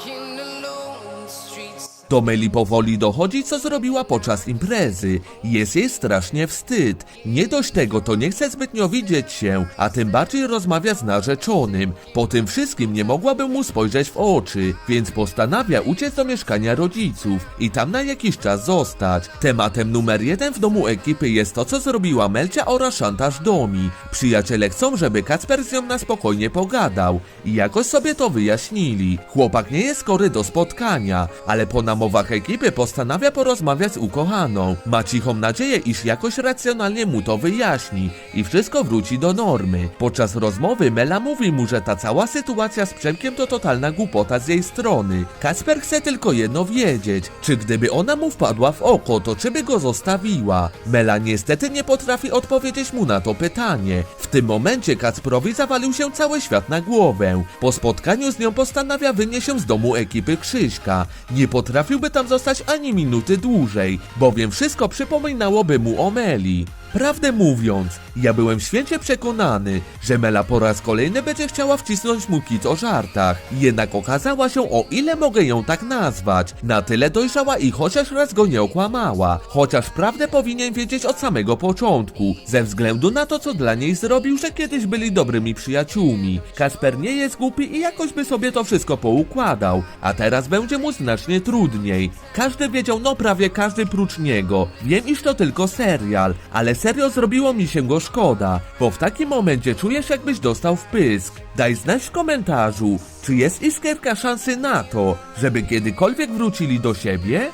walking Do Meli powoli dochodzi, co zrobiła podczas imprezy. Jest jej strasznie wstyd. Nie dość tego, to nie chce zbytnio widzieć się, a tym bardziej rozmawia z narzeczonym. Po tym wszystkim nie mogłaby mu spojrzeć w oczy, więc postanawia uciec do mieszkania rodziców i tam na jakiś czas zostać. Tematem numer jeden w domu ekipy jest to, co zrobiła Melcia oraz szantaż Domi. Przyjaciele chcą, żeby Kacper z nią na spokojnie pogadał i jakoś sobie to wyjaśnili. Chłopak nie jest skory do spotkania, ale po namowach ekipy postanawia porozmawiać z ukochaną. Ma cichą nadzieję, iż jakoś racjonalnie mu to wyjaśni i wszystko wróci do normy. Podczas rozmowy Mela mówi mu, że ta cała sytuacja z Przemkiem to totalna głupota z jej strony. Kacper chce tylko jedno wiedzieć, czy gdyby ona mu wpadła w oko, to czy by go zostawiła? Mela niestety nie potrafi odpowiedzieć mu na to pytanie. W tym momencie Kacprowi zawalił się cały świat na głowę. Po spotkaniu z nią postanawia wynieść się z domu ekipy Krzyśka. Nie potrafiłby tam zostać ani minuty dłużej, bowiem wszystko przypominałoby mu o Meli. Prawdę mówiąc, ja byłem święcie przekonany, że Mela po raz kolejny będzie chciała wcisnąć mu kit o żartach. Jednak okazała się, o ile mogę ją tak nazwać, na tyle dojrzała i chociaż raz go nie okłamała. Chociaż prawdę powinien wiedzieć od samego początku, ze względu na to, co dla niej zrobił, że kiedyś byli dobrymi przyjaciółmi. Kasper nie jest głupi i jakoś by sobie to wszystko poukładał, a teraz będzie mu znacznie trudniej. Każdy wiedział, no prawie każdy prócz niego. Wiem, iż to tylko serial, ale serio zrobiło mi się go szkoda, bo w takim momencie czujesz jakbyś dostał w pysk. Daj znać w komentarzu, czy jest iskierka szansy na to, żeby kiedykolwiek wrócili do siebie?